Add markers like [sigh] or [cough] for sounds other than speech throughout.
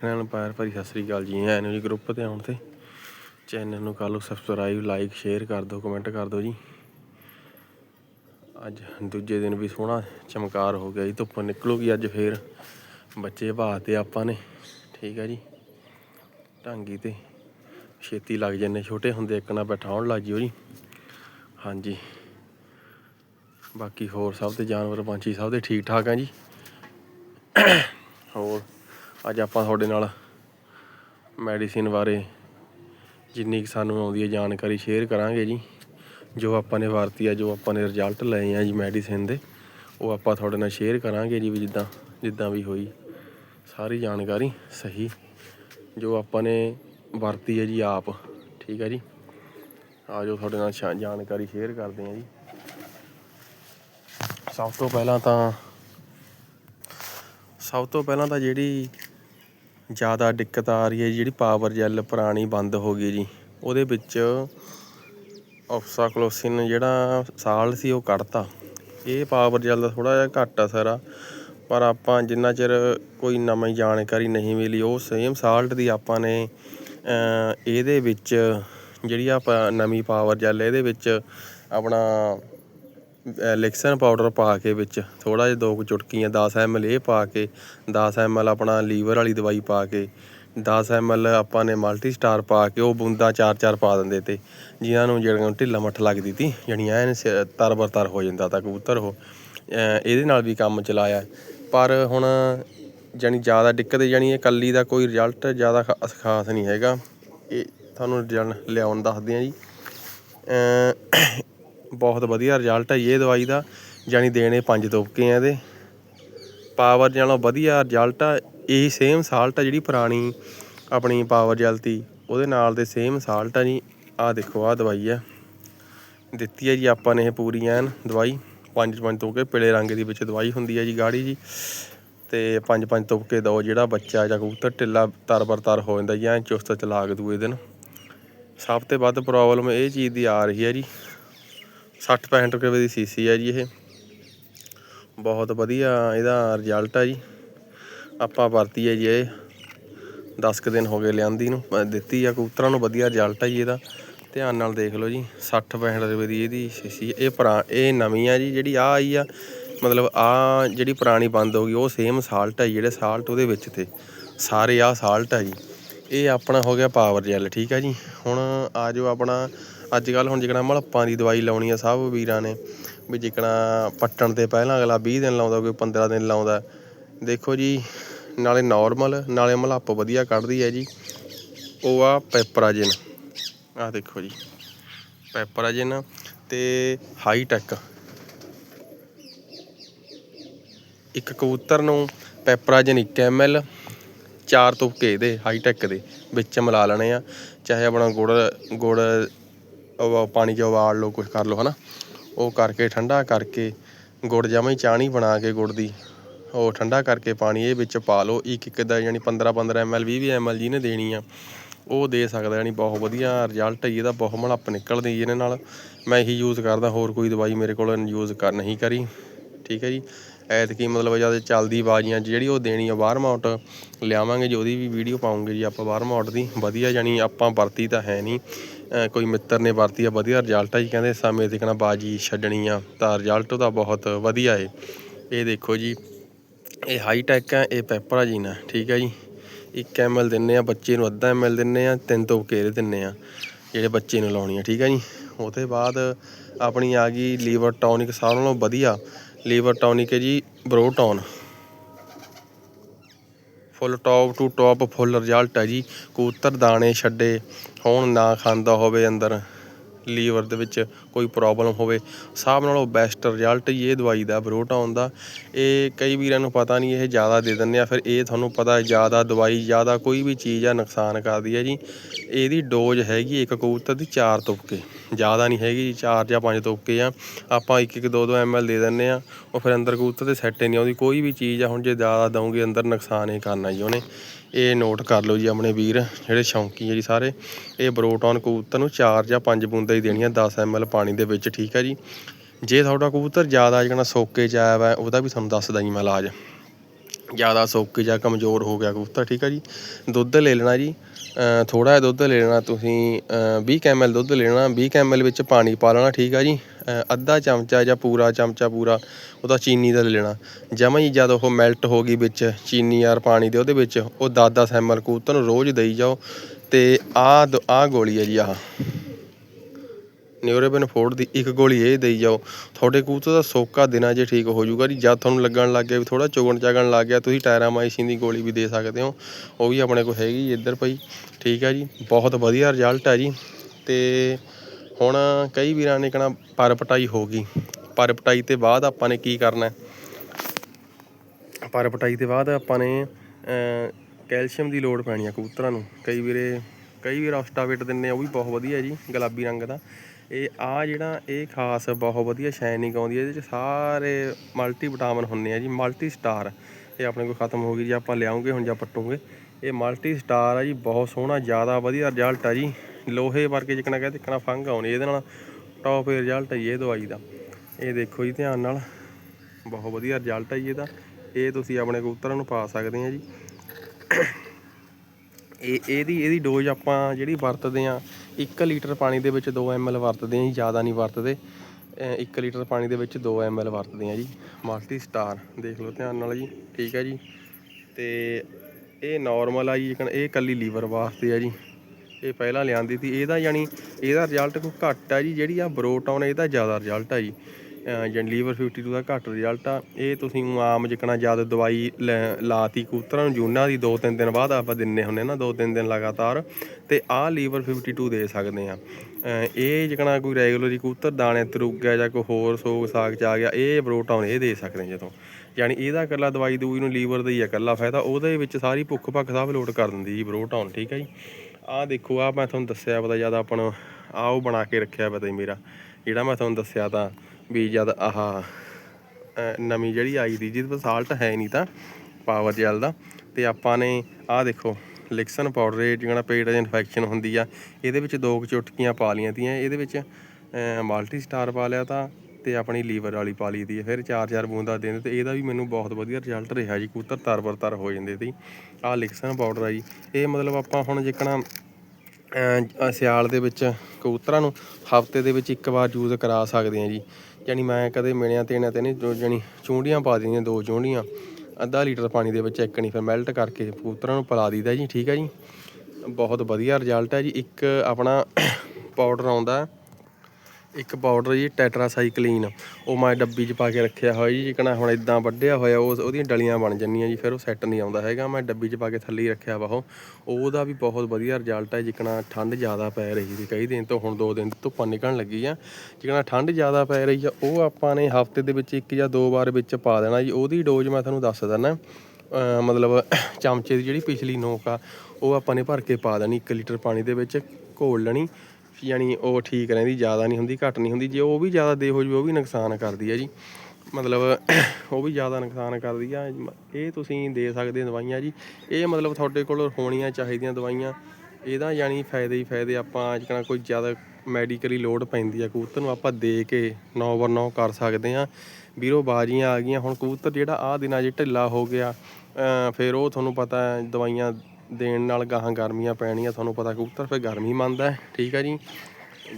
ਇਹਨਾਂ ਨੂੰ ਪਿਆਰ ਭਰੀ ਸਤਿ ਸ੍ਰੀ ਅਕਾਲ ਜੀ ਐਨ ਜੀ ਗਰੁੱਪ ਤੇ ਆਉਣ ਤੇ। ਚੈਨਲ ਨੂੰ ਕਰ ਲਓ ਸਬਸਕ੍ਰਾਈਬ ਲਾਈਕ ਸ਼ੇਅਰ ਕਰ ਦਿਓ ਕਮੈਂਟ ਕਰ ਦਿਓ ਜੀ। ਅੱਜ ਦੂਜੇ ਦਿਨ ਵੀ ਸੋਹਣਾ ਚਮਕਾਰ ਹੋ ਗਿਆ ਜੀ, ਧੁੱਪ ਨਿਕਲੂਗੀ ਅੱਜ ਫੇਰ। ਬੱਚੇ ਬਾਤੇ ਆਪਾਂ ਨੇ, ਠੀਕ ਆ ਜੀ। ਢਾਂਗੀ ਤੇ ਛੇਤੀ ਲੱਗ ਜੰਨੇ ਛੋਟੇ ਹੁੰਦੇ ਇੱਕ ਨਾ ਬਿਠਾਉਣ ਲੱਗ ਜਿਓ ਜੀ। ਹਾਂਜੀ। ਬਾਕੀ ਹੋਰ ਸਭ ਤੇ ਜਾਨਵਰ ਪੰਛੀ ਸਭ ਦੇ ਠੀਕ ਠਾਕ ਆ ਜੀ। ਹੋਰ? ਅੱਜ ਆਪਾਂ ਤੁਹਾਡੇ ਨਾਲ ਮੈਡੀਸਿਨ ਬਾਰੇ ਜਿੰਨੀ ਕੁ ਸਾਨੂੰ ਆਉਂਦੀ ਹੈ ਜਾਣਕਾਰੀ ਸ਼ੇਅਰ ਕਰਾਂਗੇ ਜੀ। ਜੋ ਆਪਾਂ ਨੇ ਵਰਤੀ ਆ, ਜੋ ਆਪਾਂ ਨੇ ਰਿਜ਼ਲਟ ਲਏ ਆ ਜੀ ਮੈਡੀਸਿਨ ਦੇ, ਉਹ ਆਪਾਂ ਤੁਹਾਡੇ ਨਾਲ ਸ਼ੇਅਰ ਕਰਾਂਗੇ ਜੀ ਵੀ ਜਿੱਦਾਂ ਜਿੱਦਾਂ ਵੀ ਹੋਈ। ਸਾਰੀ ਜਾਣਕਾਰੀ ਸਹੀ, ਜੋ ਆਪਾਂ ਨੇ ਵਰਤੀ ਹੈ ਜੀ ਆਪ, ਠੀਕ ਹੈ ਜੀ। ਆ ਜੋ ਤੁਹਾਡੇ ਨਾਲ ਸ਼ਾ- ਜਾਣਕਾਰੀ ਸ਼ੇਅਰ ਕਰਦੇ ਹਾਂ ਜੀ। ਸਭ ਤੋਂ ਪਹਿਲਾਂ ਤਾਂ, ਸਭ ਤੋਂ ਪਹਿਲਾਂ ਤਾਂ ਜਿਹੜੀ ਜ਼ਿਆਦਾ ਦਿੱਕਤ ਆ ਰਹੀ ਹੈ ਜੀ, ਜਿਹੜੀ ਪਾਵਰ ਜੈੱਲ ਪੁਰਾਣੀ ਬੰਦ ਹੋ ਗਈ ਜੀ। ਉਹਦੇ ਵਿੱਚ ਆਫਸਾਕਲੋਸਿਨ ਜਿਹੜਾ ਸਾਲ ਸੀ ਉਹ ਕੱਢਤਾ। ਇਹ ਪਾਵਰ ਜੈੱਲ ਦਾ ਥੋੜਾ ਜਿਹਾ ਘੱਟ ਅਸਰ ਆ ਪਰ ਆਪਾਂ ਜਿੰਨਾ ਚਿਰ ਕੋਈ ਨਵੀਂ ਜਾਣਕਾਰੀ ਨਹੀਂ ਮਿਲੀ ਉਹ ਸੇਮ ਸਾਲਟ ਦੀ ਆਪਾਂ ਨੇ ਇਹਦੇ ਵਿੱਚ ਜਿਹੜੀ ਆਪਾਂ ਨਵੀਂ ਪਾਵਰ ਜੈੱਲ ਇਹਦੇ ਵਿੱਚ ਆਪਣਾ ਲਿਕਸਨ ਪਾਊਡਰ ਪਾ ਕੇ ਵਿੱਚ ਥੋੜਾ ਜਿਹਾ ਦੋ ਕੁ ਚੁਟਕੀਆਂ 10 ml ਇਹ ਪਾ ਕੇ 10 ml ਆਪਣਾ ਲੀਵਰ ਵਾਲੀ ਦਵਾਈ ਪਾ ਕੇ 10 ml ਆਪਾਂ ਨੇ ਮਲਟੀ ਸਟਾਰ ਪਾ ਕੇ ਉਹ ਬੂੰਦਾਂ ਚਾਰ ਚਾਰ ਪਾ ਦਿੰਦੇ ਤੇ, ਜਿਨ੍ਹਾਂ ਨੂੰ ਜਿਹੜੀਆਂ ਢਿੱਲਾ ਮੱਠ ਲੱਗਦੀ ਤੀ ਜਿਹੜੀਆਂ ਐਨ ਸ- ਤਰ ਬਰ ਤਰ ਹੋ ਜਾਂਦਾ ਤਾਂ ਕਬੂਤਰ ਉਹ ਇਹਦੇ ਨਾਲ ਵੀ ਕੰਮ ਚਲਾਇਆ। ਪਰ ਹੁਣ ਜਾਣੀ ਜ਼ਿਆਦਾ ਦਿੱਕਤ ਜਾਣੀ ਇਹ ਕੱਲੀ ਦਾ ਕੋਈ ਰਿਜ਼ਲਟ ਜ਼ਿਆਦਾ ਖਾਸ ਖਾਸ ਨਹੀਂ ਹੈਗਾ। ਇਹ ਤੁਹਾਨੂੰ ਜਣ ਲਿਆਉਣ ਦੱਸਦੇ ਆ ਜੀ। ਬਹੁਤ ਵਧੀਆ ਰਿਜ਼ਲਟ ਹੈ ਜੀ ਇਹ ਦਵਾਈ ਦਾ, ਜਾਣੀ ਦੇਣੇ ਪੰਜ ਤੁਪਕੇ ਆ ਇਹਦੇ। ਪਾਵਰ ਨਾਲੋਂ ਵਧੀਆ ਰਿਜ਼ਲਟ ਆ, ਇਹ ਸੇਮ ਸਾਲਟ ਆ ਜਿਹੜੀ ਪੁਰਾਣੀ, ਆਪਣੀ ਪਾਵਰ ਜੈਲਤੀ ਉਹਦੇ ਨਾਲ ਦੇ ਸੇਮ ਸਾਲਟ ਆ ਜੀ। ਆਹ ਦੇਖੋ, ਆਹ ਦਵਾਈ ਆ। ਦਿੱਤੀ ਹੈ ਜੀ ਆਪਾਂ ਨੇ ਇਹ ਪੂਰੀ ਐਨ ਦਵਾਈ, ਪੰਜ ਪੰਜ ਤੁਪਕੇ, ਪੀਲੇ ਰੰਗ ਦੀ ਵਿੱਚ ਦਵਾਈ ਹੁੰਦੀ ਹੈ ਜੀ ਗਾੜੀ ਜੀ। ਤੇ ਪੰਜ ਪੰਜ ਤੁਪਕੇ ਦੋ ਜਿਹੜਾ ਬੱਚਾ ਜਾਂ ਕਬੂਤਰ, ਢਿੱਲਾ ਤਰ ਬਰ ਤਰ ਹੋ ਜਾਂਦਾ ਜੀ ਐਨ ਚੁਸਤ ਚਲਾਕ ਦੂਏ ਦਿਨ। ਸਭ ਤੋਂ ਵੱਧ ਪ੍ਰੋਬਲਮ ਇਹ ਚੀਜ਼ ਦੀ ਆ ਰਹੀ ਹੈ ਜੀ। 60 65 ਰੁਪਏ ਦੀ ਸੀਸੀ ਆ ਜੀ ਇਹ। ਬਹੁਤ ਵਧੀਆ ਇਹਦਾ ਰਿਜ਼ਲਟ ਆ ਜੀ। ਆਪਾਂ ਵਰਤੀ ਹੈ ਜੀ ਇਹ। 10 ਕੁ ਦਿਨ ਹੋ ਗਏ ਲਿਆਂਦੀ ਨੂੰ ਦਿੱਤੀ ਆ ਕਬੂਤਰਾਂ ਨੂੰ ਵਧੀਆ ਰਿਜ਼ਲਟ ਆ ਜੀ ਇਹਦਾ। ਧਿਆਨ ਨਾਲ ਦੇਖ ਲਓ ਜੀ 60 65 ਰੁਪਏ ਦੀ ਇਹਦੀ ਸੀਸੀ ਇਹ ਪੁਰਾ ਇਹ ਨਵੀਂ ਆ ਜੀ ਜਿਹੜੀ ਆ ਆਈ ਆ ਮਤਲਬ ਆ ਜਿਹੜੀ ਪੁਰਾਣੀ ਬੰਦ ਹੋ ਗਈ ਉਹ ਸੇਮ ਸਾਲਟ ਹੈ ਜੀ, ਜਿਹੜੇ ਸਾਲਟ ਉਹਦੇ ਵਿੱਚ ਤੇ। ਸਾਰੇ ਆ ਸਾਲਟ ਆ ਜੀ। ਇਹ ਆਪਣਾ ਹੋ ਗਿਆ ਪਾਵਰ ਜੈਲ ਠੀਕ ਆ ਜੀ। ਹੁਣ ਆ ਜਾਓ ਆਪਣਾ ਅੱਜ ਕੱਲ੍ਹ ਹੁਣ ਜਿਕਣਾ ਮਲੱਪਾਂ ਦੀ ਦਵਾਈ ਲਾਉਣੀ ਆ ਸਭ ਵੀਰਾਂ ਨੇ, ਵੀ ਜਿਕਣਾ ਪੱਟਣ ਤੇ ਪਹਿਲਾਂ ਅਗਲਾ ਵੀਹ ਦਿਨ ਲਾਉਂਦਾ, ਕੋਈ 15 ਦਿਨ ਲਾਉਂਦਾ। ਦੇਖੋ ਜੀ, ਨਾਲੇ ਨੋਰਮਲ ਨਾਲੇ ਮਲੱਪ ਵਧੀਆ ਕੱਢਦੀ ਹੈ ਜੀ। ਉਹ ਆ ਪੈਪਰਾਜਿਨ ਆਹ ਦੇਖੋ ਜੀ ਪੈਪਰਾਜਿਨ ਤੇ ਹਾਈ ਟੈਕ ਇੱਕ ਕਬੂਤਰ ਨੂੰ ਪੈਪਰਾਜਿਨ 1 ml ਚਾਰ ਤੁਪਕੇ ਦੇ ਹਾਈ ਟੈਕ ਦੇ ਵਿੱਚ ਮਿਲਾ ਲੈਣੇ ਆ। ਚਾਹੇ ਆਪਣਾ ਗੁੜ ਗੁੜ ਪਾਣੀ 'ਚ ਉਬਾਲ ਲਓ, ਕੁਛ ਕਰ ਲਓ ਨਾ ਉਹ ਕਰਕੇ ਠੰਡਾ ਕਰਕੇ ਗੁੜ ਜਮਾਂ ਹੀ ਚਾਣੀ ਬਣਾ ਕੇ ਗੁੜ ਦੀ। ਉਹ ਠੰਡਾ ਕਰਕੇ ਪਾਣੀ ਇਹ ਵਿੱਚ ਪਾ ਲਓ। ਇੱਕ ਇੱਕ ਦਾ ਯਾਨੀ 15 15 ml 20 20 ml ਜਿਹਨੇ ਦੇਣੀ ਆ, ਉਹ ਦੇ ਸਕਦਾ ਯਾਨੀ ਬਹੁਤ ਵਧੀਆ ਰਿਜ਼ਲਟ ਹੈ ਜੀ, ਇਹਦਾ ਬਹੁਤ ਮਲੱਪ ਨਿਕਲਦੀ ਜੀ ਇਹਦੇ ਨਾਲ। ਮੈਂ ਇਹੀ ਯੂਜ਼ ਕਰਦਾ, ਹੋਰ ਕੋਈ ਦਵਾਈ ਮੇਰੇ ਕੋਲ ਯੂਜ਼ ਕਰ ਨਹੀਂ ਕਰੀ। ਠੀਕ ਹੈ ਜੀ? ਐਤਕੀ ਮਤਲਬ ਜਦ ਚੱਲਦੀ ਬਾਜੀਆਂ 'ਚ ਜਿਹੜੀ ਉਹ ਦੇਣੀ ਆ ਬਾਹਰ ਆਊਟ ਲਿਆਵਾਂਗੇ ਜੀ, ਉਹਦੀ ਵੀ ਵੀਡੀਓ ਪਾਉਂਗੇ ਜੀ ਆਪਾਂ ਬਾਹਰ ਆਊਟ ਦੀ। ਵਧੀਆ ਜਾਨੀ ਆਪਾਂ ਵਰਤੀ ਤਾਂ ਹੈ ਨਹੀਂ। ਕੋਈ ਮਿੱਤਰ ਨੇ ਵਰਤੀ ਆ, ਵਧੀਆ ਰਿਜ਼ਲਟ ਆ ਜੀ। ਕਹਿੰਦੇ ਸਮੇਂ ਦੇਖਣਾ ਬਾਜੀ ਛੱਡਣੀ ਆ, ਤਾਂ ਰਿਜ਼ਲਟ ਉਹਦਾ ਬਹੁਤ ਵਧੀਆ ਏ। ਇਹ ਦੇਖੋ ਜੀ, ਇਹ ਹਾਈ ਟੈਕ ਆ, ਇਹ ਪੈਪਰਾਜੀਨ ਆ ਠੀਕ ਆ ਜੀ। 1 ml ਦਿੰਨੇ ਆ, ਬੱਚੇ ਨੂੰ ਅੱਧਾ ml ਦਿੰਨੇ ਆ, ਤਿੰਨ ਤੋਂ ਘੇਰੇ ਦਿੰਨੇ ਆ, ਜਿਹੜੇ ਬੱਚੇ ਨੂੰ ਲਾਉਣੀ ਆ, ਠੀਕ ਆ ਜੀ। ਉਹਦੇ ਬਾਅਦ ਆਪਣੀ ਆ ਗਈ ਲੀਵਰ ਟੌਨਿਕ, ਸਾਰਿਆਂ ਨਾਲੋਂ ਵਧੀਆ। ਲੀਵਰ ਟੌਨਿਕ ਹੈ ਜੀ, ਬਰੋਟੌਨ। Full top to top full result ਹੈ ਜੀ, ਕਬੂਤਰ ਦਾਣੇ ਛੱਡੇ, ਹੋਣ ਨਾ ਖਾਂਦਾ ਹੋਵੇ ਅੰਦਰ। ਲੀਵਰ ਦੇ ਵਿੱਚ ਕੋਈ ਪ੍ਰੋਬਲਮ ਹੋਵੇ ਸਭ ਨਾਲੋਂ ਬੈਸਟ ਰਿਜ਼ਲਟ ਹੀ ਇਹ ਦਵਾਈ ਦਾ ਬਰੋਟੌਨ ਦਾ। ਇਹ ਕਈ ਵੀਰਾਂ ਨੂੰ ਪਤਾ ਨਹੀਂ, ਇਹ ਜ਼ਿਆਦਾ ਦੇ ਦਿੰਦੇ ਆ, ਫਿਰ ਇਹ ਤੁਹਾਨੂੰ ਪਤਾ ਜ਼ਿਆਦਾ ਦਵਾਈ, ਜ਼ਿਆਦਾ ਕੋਈ ਵੀ ਚੀਜ਼ ਆ, ਨੁਕਸਾਨ ਕਰਦੀ ਹੈ ਜੀ। ਇਹਦੀ ਡੋਜ਼ ਹੈਗੀ ਇੱਕ ਕਬੂਤਰ ਦੀ 4 ਤੁਪਕੇ। ਜ਼ਿਆਦਾ ਨਹੀਂ ਹੈਗੀ ਜੀ 4 ਜਾਂ 5 ਤੁਪਕੇ ਆ। ਆਪਾਂ ਇੱਕ ਇੱਕ, ਦੋ ਦੋ ml ਦੇ ਦਿੰਦੇ ਆ, ਉਹ ਫਿਰ ਅੰਦਰ ਕਬੂਤਰ ਦੇ ਸੈੱਟ ਨਹੀਂ ਆਉਂਦੀ। ਕੋਈ ਵੀ ਚੀਜ਼ ਆ, ਹੁਣ ਜੇ ਜ਼ਿਆਦਾ ਦਵਾਂਗੇ ਅੰਦਰ ਨੁਕਸਾਨ ਹੀ ਕਰਨਾ ਜੀ ਉਹਨੇ। ਇਹ ਨੋਟ ਕਰ ਲਓ ਜੀ ਆਪਣੇ ਵੀਰ ਜਿਹੜੇ ਸ਼ੌਂਕੀ ਹੈ ਜੀ ਸਾਰੇ। ਇਹ ਬਰੋਟੌਨ ਕਬੂਤਰ ਨੂੰ 4 ਜਾਂ 5 ਬੂੰਦਾਂ ਹੀ ਦੇਣੀਆਂ 10 ml ਪਾਣੀ ਦੇ ਵਿੱਚ ਠੀਕ ਹੈ ਜੀ। ਜੇ ਤੁਹਾਡਾ ਕਬੂਤਰ ਜ਼ਿਆਦਾ ਜਿਹੜਾ ਸੋਕੇ ਚ ਆਇਆ ਵਾ ਉਹਦਾ ਵੀ ਤੁਹਾਨੂੰ ਦੱਸਦਾ ਜੀ ਮੈਂ ਇਲਾਜ। ਜ਼ਿਆਦਾ ਸੋਕੇ ਜਾਂ ਕਮਜ਼ੋਰ ਹੋ ਗਿਆ ਕਬੂਤਰ ਠੀਕ ਆ ਜੀ। ਦੁੱਧ ਲੈ ਲੈਣਾ ਜੀ। ਥੋੜਾ ਜਿਹਾ ਦੁੱਧ ਲੈ ਲੈਣਾ ਤੁਸੀਂ ਅ, 20 kml ਦੁੱਧ ਲੈ ਲੈਣਾ 20 kml ਵਿੱਚ ਪਾਣੀ ਪਾ ਲੈਣਾ ਠੀਕ ਆ ਜੀ। ਅੱਧਾ ਚਮਚਾ ਜਾਂ ਪੂਰਾ ਚਮਚਾ ਪੂਰਾ ਉਹਦਾ ਚੀਨੀ ਦਾ ਲੈ ਲੈਣਾ। ਜਮਾਂ ਹੀ ਜਦ ਉਹ ਮੈਲਟ ਹੋ ਗਈ ਵਿੱਚ, ਚੀਨੀ ਯਾਰ ਪਾਣੀ ਦੇ ਉਹਦੇ ਵਿੱਚ, ਉਹ 10-10 ml ਕਬੂਤਰ ਨੂੰ ਰੋਜ਼ ਦੇਈ ਜਾਓ ਅਤੇ ਆਹ ਦ ਆਹ ਗੋਲੀ ਹੈ ਜੀ ਆਹ। ਨਿਊਰੋਬਿਨ ਫੋਰਡ ਦੀ ਇੱਕ ਗੋਲੀ ਇਹ ਦੇਈ ਜਾਓ। ਤੁਹਾਡੇ ਕਬੂਤਰ ਦਾ ਸੋਕਾ ਦਿਨਾਂ ਜੇ ਠੀਕ ਹੋ ਜਾਊਗਾ ਜੀ। ਜਦ ਤੁਹਾਨੂੰ ਲੱਗਣ ਲੱਗ ਗਿਆ ਵੀ ਥੋੜ੍ਹਾ ਚੁਗਣ ਚਾਗਣ ਲੱਗ ਗਿਆ, ਤੁਸੀਂ ਟਾਇਰਾਮਾਈਸਿਨ ਦੀ ਗੋਲੀ ਵੀ ਦੇ ਸਕਦੇ ਹੋ। ਉਹ ਵੀ ਆਪਣੇ ਕੋਲ ਹੈਗੀ ਜੀ ਇੱਧਰ ਪਈ। ਠੀਕ ਹੈ ਜੀ। ਬਹੁਤ ਵਧੀਆ ਰਿਜ਼ਲਟ ਹੈ ਜੀ। ਅਤੇ ਹੁਣ ਕਈ ਵੀਰਾਂ ਨੇ ਕਹਿਣਾ ਪਰ ਪਟਾਈ ਹੋ ਗਈ। ਪਰ ਪਟਾਈ ਤੇ ਬਾਅਦ ਆਪਾਂ ਨੇ ਕੀ ਕਰਨਾ ਪਰ ਪਟਾਈ ਤੇ ਬਾਅਦ ਆਪਾਂ ਨੇ ਕੈਲਸ਼ੀਅਮ ਦੀ ਲੋੜ ਪੈਣੀ ਆ ਕਬੂਤਰਾਂ ਨੂੰ। ਕਈ ਵੀਰੇ, ਕਈ ਵੀਰ ਆਸਟਾਵੇਟ ਦਿੰਨੇ ਆ, ਉਹ ਵੀ ਬਹੁਤ ਵਧੀਆ ਜੀ, ਗੁਲਾਬੀ ਰੰਗ ਦਾ। ਇਹ ਆ ਜਿਹੜਾ ਇਹ ਖਾਸ ਬਹੁਤ ਵਧੀਆ ਸ਼ਾਈਨਿੰਗ ਆਉਂਦੀ ਹੈ ਇਹਦੇ ਚ ਸਾਰੇ ਮਲਟੀ ਵਿਟਾਮਿਨ ਹੁੰਦੇ ਆ ਜੀ, ਮਲਟੀ ਸਟਾਰ। ਇਹ ਆਪਣੇ ਕੋਲ ਖਤਮ ਹੋ ਗਈ ਜੀ, ਆਪਾਂ ਲਿਆਉਂਗੇ, ਹੁਣ ਜਾਂ ਪੱਟੂਗੇ। ਇਹ ਮਲਟੀ ਸਟਾਰ ਆ ਜੀ, ਬਹੁਤ ਸੋਹਣਾ, ਜ਼ਿਆਦਾ ਵਧੀਆ ਰਿਜ਼ਲਟ ਆ ਜੀ। ਲੋਹੇ ਵਰਗੇ ਜਿਕਣਾ ਕਹਿੰਦੇ ਕਿਕਣਾ ਫੰਗ ਆਉਣੀ ਇਹਦੇ ਨਾਲ। ਟੌਪ ਰਿਜ਼ਲਟ ਹੈ ਜੀ ਇਹ ਦਵਾਈ ਦਾ। ਇਹ ਦੇਖੋ ਜੀ ਧਿਆਨ ਨਾਲ। ਬਹੁਤ ਵਧੀਆ ਰਿਜ਼ਲਟ ਹੈ ਜੀ ਇਹਦਾ। ਇਹ ਤੁਸੀਂ ਆਪਣੇ ਕਬੂਤਰਾਂ ਨੂੰ ਪਾ ਸਕਦੇ ਆ ਜੀ। ਇਹ ਇਹਦੀ ਇਹਦੀ ਡੋਜ਼ ਆਪਾਂ ਜਿਹੜੀ ਵਰਤਦੇ ਆ 1 ਲੀਟਰ ਪਾਣੀ ਦੇ ਵਿੱਚ 2 ml ਵਰਤਦੇ ਆ ਜੀ, ਜ਼ਿਆਦਾ ਨਹੀਂ ਵਰਤਦੇ। 1 ਲੀਟਰ ਪਾਣੀ ਦੇ ਵਿੱਚ 2 ml ਵਰਤਦੇ ਆ ਜੀ। ਮਲਟੀ ਸਟਾਰ ਦੇਖ ਲਓ ਧਿਆਨ ਨਾਲ ਜੀ। ਠੀਕ ਹੈ ਜੀ। ਤੇ ਇਹ ਨਾਰਮਲ ਆ ਜੀ ਇਹ ਕੱਲੀ ਲੀਵਰ ਵਾਸਤੇ ਆ ਜੀ। ਇਹ ਪਹਿਲਾਂ ਲਿਆਂਦੀ ਸੀ। ਇਹਦਾ ਯਾਨੀ ਇਹਦਾ ਰਿਜ਼ਲਟ ਕੋਈ ਘੱਟ ਆ ਜੀ, ਜਿਹੜੀ ਆ ਬਰੋਟਾਉਨ ਇਹਦਾ ਜ਼ਿਆਦਾ ਰਿਜ਼ਲਟ ਆ ਜੀ। ਜਾਨੀ ਲੀਵਰ 52 ਦਾ ਘੱਟ ਰਿਜ਼ਲਟ ਆ। ਇਹ ਤੁਸੀਂ ਆਮ ਜਿਕਣਾ ਜਦ ਦਵਾਈ ਲੈ- ਲਾਤੀ ਕੂਤਰਾਂ ਨੂੰ, ਜੂਨਾਂ ਦੀ 2-3 ਦਿਨ ਬਾਅਦ ਆਪਾਂ ਦਿੰਨੇ ਹੁੰਨੇ ਨਾ 2-3 ਦਿਨ ਲਗਾਤਾਰ। ਤੇ ਆਹ ਲੀਵਰ 52 ਦੇ ਸਕਦੇ ਆ। ਇਹ ਜਿਕਣਾ ਕੋਈ ਰੈਗੂਲਰ ਕੂਤਰ, ਦਾਣੇ ਤਰੁੱਗ ਗਿਆ ਜਾਂ ਕੋਈ ਹੋਰ ਸੋਗ ਸਾਗ ਚ ਆ ਗਿਆ, ਇਹ ਬਰੋਟਾਉਨ ਇਹ ਦੇ ਸਕਦੇ ਜਦੋਂ। ਯਾਨੀ ਇਹਦਾ ਇਕੱਲਾ ਦਵਾਈ ਦੂਈ ਨੂੰ ਲੀਵਰ ਦਾ ਹੀ ਆ ਇਕੱਲਾ ਫਾਇਦਾ, ਉਹਦੇ ਵਿੱਚ ਸਾਰੀ ਭੁੱਖ ਭੱਖ ਸਭ ਲੋਡ ਕਰ ਦਿੰਦੀ ਜੀ ਬਰੋਟਾਉਨ ਠੀਕ ਹੈ ਜੀ। ਆਹ ਦੇਖੋ, ਆ ਮੈਂ ਤੁਹਾਨੂੰ ਦੱਸਿਆ ਪਤਾ ਜਦ ਆਪਾਂ ਨੂੰ ਆਹ ਉਹ ਬਣਾ ਕੇ ਰੱਖਿਆ ਪਤਾ ਜੀ ਮੇਰਾ। ਜਿਹੜਾ ਮੈਂ ਤੁਹਾਨੂੰ ਦੱਸਿਆ ਤਾਂ ਵੀ ਜਦ ਆਹ ਨਵੀਂ ਜਿਹੜੀ ਆਈ ਦੀ ਜਿਹਦੇ ਵਿੱਚ ਸਾਲਟ ਹੈ ਨਹੀਂ ਤਾਂ ਪਾਵਰ ਜੈਲ ਦਾ। ਤੇ ਆਪਾਂ ਨੇ ਆਹ ਦੇਖੋ ਲਿਕਸਨ ਪਾਊਡਰ ਜਿਹੜਾ ਪੇਟ 'ਚ ਇਨਫੈਕਸ਼ਨ ਹੁੰਦੀ ਆ, ਇਹਦੇ ਵਿੱਚ ਦੋ ਕੁ ਚੁਟਕੀਆਂ ਪਾ ਲੀਆਂ ਤੀਆਂ। ਇਹਦੇ ਵਿੱਚ ਮਲਟੀ ਸਟਾਰ ਪਾ ਲਿਆ ਤਾਂ ਤੇ ਆਪਣੀ ਲੀਵਰ ਵਾਲੀ ਪਾ ਲਈ ਦੀ ਹੈ। ਫਿਰ ਚਾਰ ਚਾਰ ਬੂੰਦਾਂ ਦਿੰਦੇ ਤੇ ਇਹਦਾ ਵੀ ਮੈਨੂੰ ਬਹੁਤ ਵਧੀਆ ਰਿਜ਼ਲਟ ਰਿਹਾ ਜੀ। ਕਬੂਤਰ ਤਰ ਬਰ ਤਰ ਹੋ ਜਾਂਦੇ ਸੀ। ਆਹ ਲਿਕਸਨ ਪਾਊਡਰ ਆ ਜੀ। ਇਹ ਮਤਲਬ ਆਪਾਂ ਹੁਣ ਜਿੱਕਣਾ ਸਿਆਲ ਦੇ ਵਿੱਚ ਕਬੂਤਰਾਂ ਨੂੰ ਹਫ਼ਤੇ ਦੇ ਵਿੱਚ ਇੱਕ ਵਾਰ ਯੂਜ਼ ਕਰਾ ਸਕਦੇ ਆ ਜੀ। ਯਾਨੀ ਮੈਂ ਕਦੇ ਮਿਣਿਆ ਤੇਣਿਆ ਤੇ ਨਹੀਂ ਜੋ ਜਾਣੀ ਚੂੰਡੀਆਂ ਪਾ ਦਿੰਦੀਆਂ, ਦੋ ਚੂੰਡੀਆਂ। ਅੱਧਾ ਲੀਟਰ ਪਾਣੀ ਦੇ ਵਿੱਚ ਇੱਕ ਨਹੀਂ, ਫਿਰ ਮੈਲਟ ਕਰਕੇ ਕਬੂਤਰਾਂ ਨੂੰ ਪਿਲਾ ਦਈਦਾ ਜੀ। ਠੀਕ ਹੈ ਜੀ? ਬਹੁਤ ਵਧੀਆ ਰਿਜ਼ਲਟ ਹੈ ਜੀ। ਇੱਕ ਆਪਣਾ [coughs] ਪਾਊਡਰ ਆਉਂਦਾ। ਇੱਕ ਪਾਊਡਰ ਜੀ ਟੈਟਰਾਸਾਈਕਲੀਨ ਉਹ ਮੈਂ ਡੱਬੀ 'ਚ ਪਾ ਕੇ ਰੱਖਿਆ ਹੋਇਆ ਜੀ ਜਿਕਣਾ ਹੁਣ ਇਦਾਂ ਵੱਢਿਆ ਹੋਇਆ, ਉਹ ਉਹਦੀਆਂ ਡਲੀਆਂ ਬਣ ਜੰਨੀਆਂ ਜੀ, ਫਿਰ ਉਹ ਸੈੱਟ ਨਹੀਂ ਆਉਂਦਾ ਹੈਗਾ। ਮੈਂ ਡੱਬੀ 'ਚ ਪਾ ਕੇ ਥੱਲੇ ਹੀ ਰੱਖਿਆ ਵਾ ਉਹ। ਉਹਦਾ ਵੀ ਬਹੁਤ ਵਧੀਆ ਰਿਜ਼ਲਟ ਹੈ ਜਿਕਣਾ ਠੰਡ ਜ਼ਿਆਦਾ ਪੈ ਰਹੀ ਸੀ ਕਈ ਦਿਨ ਤੋਂ, ਹੁਣ ਦੋ ਦਿਨ ਧੁੱਪਾਂ ਨਿਕਲਣ ਲੱਗੀ ਆ। ਜਿਕਣਾ ਠੰਡ ਜ਼ਿਆਦਾ ਪੈ ਰਹੀ ਆ, ਉਹ ਆਪਾਂ ਨੇ ਹਫ਼ਤੇ ਦੇ ਵਿੱਚ ਇੱਕ ਜਾਂ ਦੋ ਵਾਰ ਵਿੱਚ ਪਾ ਦੇਣਾ ਜੀ। ਉਹਦੀ ਡੋਜ਼ ਮੈਂ ਤੁਹਾਨੂੰ ਦੱਸ ਦਿੰਦਾ। ਮਤਲਬ [coughs] ਚਮਚੇ ਦੀ ਜਿਹੜੀ ਪਿਛਲੀ ਨੋਕ ਆ, ਉਹ ਆਪਾਂ ਨੇ ਭਰ ਕੇ ਪਾ ਦੇਣੀ 1 ਲੀਟਰ ਪਾਣੀ ਦੇ ਵਿੱਚ ਘੋਲ ਲੈਣੀ। ਯਾਨੀ ਉਹ ਠੀਕ ਰਹਿੰਦੀ, ਜ਼ਿਆਦਾ ਨਹੀਂ ਹੁੰਦੀ, ਘੱਟ ਨਹੀਂ ਹੁੰਦੀ, ਜੇ ਉਹ ਵੀ ਜ਼ਿਆਦਾ ਦੇ ਹੋ ਜਵੇ, ਉਹ ਵੀ ਨੁਕਸਾਨ ਕਰਦੀ ਹੈ ਜੀ। ਮਤਲਬ [coughs] ਉਹ ਵੀ ਜ਼ਿਆਦਾ ਨੁਕਸਾਨ ਕਰਦੀ ਆ, ਇਹ ਤੁਸੀਂ ਦੇ ਸਕਦੇ ਦਵਾਈਆਂ ਜੀ। ਇਹ ਮਤਲਬ ਤੁਹਾਡੇ ਕੋਲ ਹੋਣੀਆਂ ਚਾਹੀਦੀਆਂ ਦਵਾਈਆਂ। ਇਹਦਾ ਯਾਨੀ ਫਾਇਦੇ ਹੀ ਫਾਇਦੇ, ਆਪਾਂ ਅੱਜ ਕੱਲ੍ਹ ਕੋਈ ਜ਼ਿਆਦਾ ਮੈਡੀਕਲੀ ਲੋਡ ਪੈਂਦੀ ਆ ਕਬੂਤਰ ਨੂੰ, ਆਪਾਂ ਦੇ ਕੇ 9 ਬਰ 9 ਕਰ ਸਕਦੇ ਆ। ਵੀਰੋ, ਬਾਜੀਆਂ ਆ ਗਈਆਂ, ਹੁਣ ਕਬੂਤਰ ਜਿਹੜਾ ਆਹ ਦਿਨਾਂ ਜੇ ਢਿੱਲਾ ਹੋ ਗਿਆ ਫਿਰ ਉਹ ਤੁਹਾਨੂੰ ਪਤਾ ਦਵਾਈਆਂ ਦੇਣ ਨਾਲ ਗਾਹਾਂ ਗਰਮੀਆਂ ਪੈਣੀਆਂ, ਤੁਹਾਨੂੰ ਪਤਾ ਕਬੂਤਰ ਫਿਰ ਗਰਮੀ ਮੰਨਦਾ ਠੀਕ ਹੈ ਜੀ।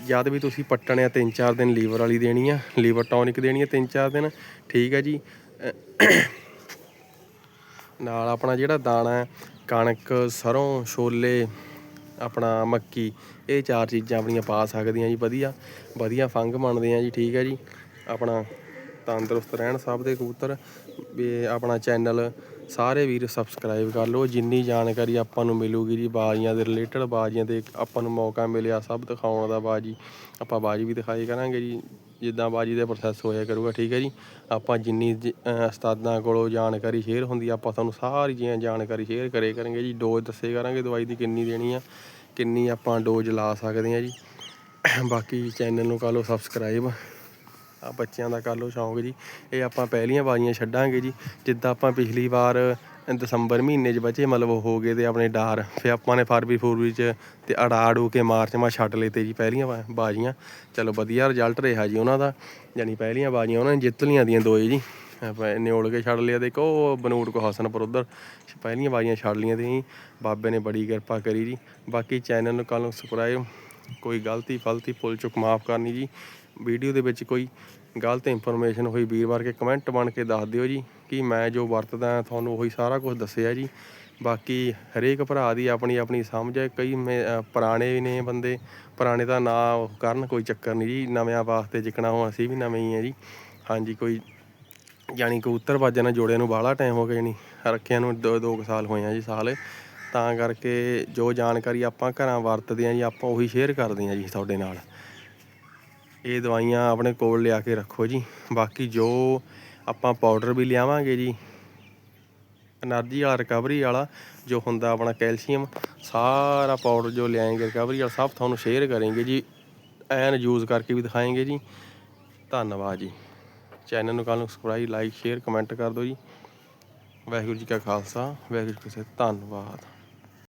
ਜਦ ਵੀ ਤੁਸੀਂ ਪੱਟਣੇ ਆ, ਤਿੰਨ ਚਾਰ ਦਿਨ ਲੀਵਰ ਵਾਲੀ ਦੇਣੀ ਆ, ਲੀਵਰ ਟੌਨਿਕ ਦੇਣੀ ਆ ਤਿੰਨ ਚਾਰ ਦਿਨ, ਠੀਕ ਹੈ ਜੀ। ਨਾਲ ਆਪਣਾ ਜਿਹੜਾ ਦਾਣਾ ਹੈ, ਕਣਕ, ਸਰੋਂ, ਛੋਲੇ, ਆਪਣਾ ਮੱਕੀ, ਇਹ ਚਾਰ ਚੀਜ਼ਾਂ ਆਪਣੀਆਂ ਪਾ ਸਕਦੀਆਂ ਜੀ, ਵਧੀਆ ਵਧੀਆ ਫੰਗ ਬਣਦੇ ਆ ਜੀ, ਠੀਕ ਹੈ ਜੀ। ਆਪਣਾ ਤੰਦਰੁਸਤ ਰਹਿਣ ਸਭ ਦੇ ਕਬੂਤਰ, ਵੀ ਆਪਣਾ ਚੈਨਲ ਸਾਰੇ ਵੀਰ ਸਬਸਕ੍ਰਾਈਬ ਕਰ ਲਓ। ਜਿੰਨੀ ਜਾਣਕਾਰੀ ਆਪਾਂ ਨੂੰ ਮਿਲੂਗੀ ਜੀ ਬਾਜ਼ੀਆਂ ਦੇ ਰਿਲੇਟਡ ਬਾਜ਼ੀਆਂ ਦੇ ਆਪਾਂ ਨੂੰ ਮੌਕਾ ਮਿਲਿਆ ਸਭ ਦਿਖਾਉਣ ਦਾ ਬਾਜੀ, ਆਪਾਂ ਬਾਜੀ ਵੀ ਦਿਖਾਈ ਕਰਾਂਗੇ ਜੀ। ਜਿੱਦਾਂ ਬਾਜੀ ਦਾ ਪ੍ਰੋਸੈਸ ਹੋਇਆ ਕਰੂਗਾ, ਠੀਕ ਹੈ ਜੀ? ਆਪਾਂ ਜਿੰਨੀ ਜ- ਉਸਤਾਦਾਂ ਕੋਲੋਂ ਜਾਣਕਾਰੀ ਸ਼ੇਅਰ ਹੁੰਦੀ ਆਪਾਂ ਤੁਹਾਨੂੰ ਸਾਰੀ ਜੀ ਜਾਣਕਾਰੀ ਸ਼ੇਅਰ ਕਰੇ ਕਰਾਂਗੇ ਜੀ। ਡੋਜ਼ ਦੱਸੇ ਕਰਾਂਗੇ ਦਵਾਈ ਦੀ ਕਿੰਨੀ ਦੇਣੀ ਆ, ਕਿੰਨੀ ਆਪਾਂ ਡੋਜ਼ ਲਾ ਸਕਦੇ ਆ ਜੀ। ਬਾਕੀ ਚੈਨਲ ਨੂੰ ਕਰ ਲਓ ਸਬਸਕ੍ਰਾਈਬ ਆ ਬੱਚਿਆਂ ਦਾ ਕਰ ਲਓ ਸ਼ੌਂਕ ਜੀ। ਇਹ ਆਪਾਂ ਪਹਿਲੀਆਂ ਬਾਜ਼ੀਆਂ ਛੱਡਾਂਗੇ ਜੀ। ਜਿੱਦਾਂ ਆਪਾਂ ਪਿਛਲੀ ਵਾਰ ਦਸੰਬਰ ਮਹੀਨੇ 'ਚ ਬੱਚੇ ਮਤਲਬ ਹੋ ਗਏ ਤੇ ਆਪਣੇ ਡਾਰ, ਫਿਰ ਆਪਾਂ ਨੇ ਫਰਵਰੀ ਫਰਵਰੀ 'ਚ ਤੇ ਅੜਾ ਅੜੂ ਕੇ ਮਾਰਚ ਮਾ ਛੱਡ ਲਏ ਤੇ ਜੀ ਪਹਿਲੀਆਂ ਬਾਜ਼ੀਆਂ ਚਲੋ ਵਧੀਆ ਰਿਜ਼ਲਟ ਰਿਹਾ ਜੀ ਉਹਨਾਂ ਦਾ। ਯਾਨੀ ਪਹਿਲੀਆਂ ਬਾਜ਼ੀਆਂ ਉਹਨਾਂ ਨੇ ਜਿੱਤ ਲੀਆਂ ਦੀਆਂ ਦੋਏ ਜੀ। ਆਪਾਂ ਨਿਓਲ ਕੇ ਛੱਡ ਲਿਆ। ਤੇ ਇੱਕ ਉਹ ਬਨੂੜ ਕੋ ਹਸਨਪੁਰ ਉਧਰ ਪਹਿਲੀਆਂ ਬਾਜੀਆਂ ਛੱਡ ਲੀਆਂ ਤੇ ਜੀ ਬਾਬੇ ਨੇ ਬੜੀ ਕਿਰਪਾ ਕਰੀ ਜੀ। ਬਾਕੀ ਚੈਨਲ ਨੂੰ ਕੱਲ ਨੂੰ ਸਬਸਕ੍ਰਾਈਬ ਕੋਈ ਗਲਤੀ ਫਲਤੀ ਭੁੱਲ ਚੁੱਕ, ਮਾਫ ਕਰਨੀ ਜੀ। ਵੀਡੀਓ ਦੇ ਵਿੱਚ ਕੋਈ ਗਲਤ ਇਨਫੋਰਮੇਸ਼ਨ ਹੋਈ ਵੀਰਵਾਰ ਕੇ ਕਮੈਂਟ ਬਣ ਕੇ ਦੱਸ ਦਿਓ ਜੀ, ਕਿ ਮੈਂ ਜੋ ਵਰਤਦਾ, ਤੁਹਾਨੂੰ ਉਹੀ ਸਾਰਾ ਕੁਝ ਦੱਸਿਆ ਜੀ। ਬਾਕੀ ਹਰੇਕ ਭਰਾ ਦੀ ਆਪਣੀ ਆਪਣੀ ਸਮਝ ਹੈ, ਕਈ ਮੇ- ਪੁਰਾਣੇ ਨੇ ਬੰਦੇ, ਪੁਰਾਣੇ ਦਾ ਨਾ ਉਹ ਕਰਨ ਕੋਈ ਚੱਕਰ ਨਹੀਂ ਜੀ, ਨਵਿਆਂ ਵਾਸਤੇ ਜਿੱਕਣਾ ਹੁਣ ਅਸੀਂ ਵੀ ਨਵੇਂ ਹੀ ਆ ਜੀ। ਹਾਂਜੀ, ਕੋਈ ਜਾਣੀ ਕਬੂਤਰ ਬਾਜਾਂ ਨਾਲ ਜੋੜਿਆਂ ਨੂੰ ਬਾਹਲਾ ਟਾਈਮ ਹੋ ਗਿਆ ਜਾਣੀ ਰੱਖਿਆਂ ਨੂੰ ਦੋ ਦੋ ਕੁ ਸਾਲ ਹੋਏ ਆ ਜੀ ਸਾਲ। ਤਾਂ ਕਰਕੇ ਜੋ ਜਾਣਕਾਰੀ ਆਪਾਂ ਘਰਾਂ ਵਰਤਦੇ ਆ ਜੀ, ਆਪਾਂ ਉਹੀ ਸ਼ੇਅਰ ਕਰਦੇ ਆ ਜੀ ਤੁਹਾਡੇ ਨਾਲ। ਇਹ ਦਵਾਈਆਂ ਆਪਣੇ ਕੋਲ ਲਿਆ ਕੇ ਰੱਖੋ ਜੀ। ਬਾਕੀ ਜੋ ਆਪਾਂ ਪਾਊਡਰ ਵੀ ਲਿਆਵਾਂਗੇ ਜੀ એનર્ਜੀ ਵਾਲਾ ਰਿਕਵਰੀ ਵਾਲਾ, ਜੋ ਹੁੰਦਾ ਆਪਣਾ ਕੈਲਸ਼ੀਅਮ ਸਾਰਾ ਪਾਊਡਰ ਜੋ ਲਿਆਏਗੇ ਰਿਕਵਰੀ ਵਾਲਾ, ਸਭ ਤੁਹਾਨੂੰ ਸ਼ੇਅਰ ਕਰਾਂਗੇ ਜੀ। ਐਨ ਯੂਜ਼ ਕਰਕੇ ਵੀ ਦਿਖਾਏਗੇ ਜੀ। ਧੰਨਵਾਦ ਜੀ। ਚੈਨਲ ਨੂੰ ਕੱਲ ਨੂੰ ਸਬਸਕ੍ਰਾਈਬ ਲਾਈਕ ਸ਼ੇਅਰ ਕਮੈਂਟ ਕਰ ਦਿਓ ਜੀ। ਵਾਹਿਗੁਰੂ ਜੀ ਕਾ ਖਾਲਸਾ, ਵਾਹਿਗੁਰੂ ਜੀ ਕੀ ਧੰਨਵਾਦ।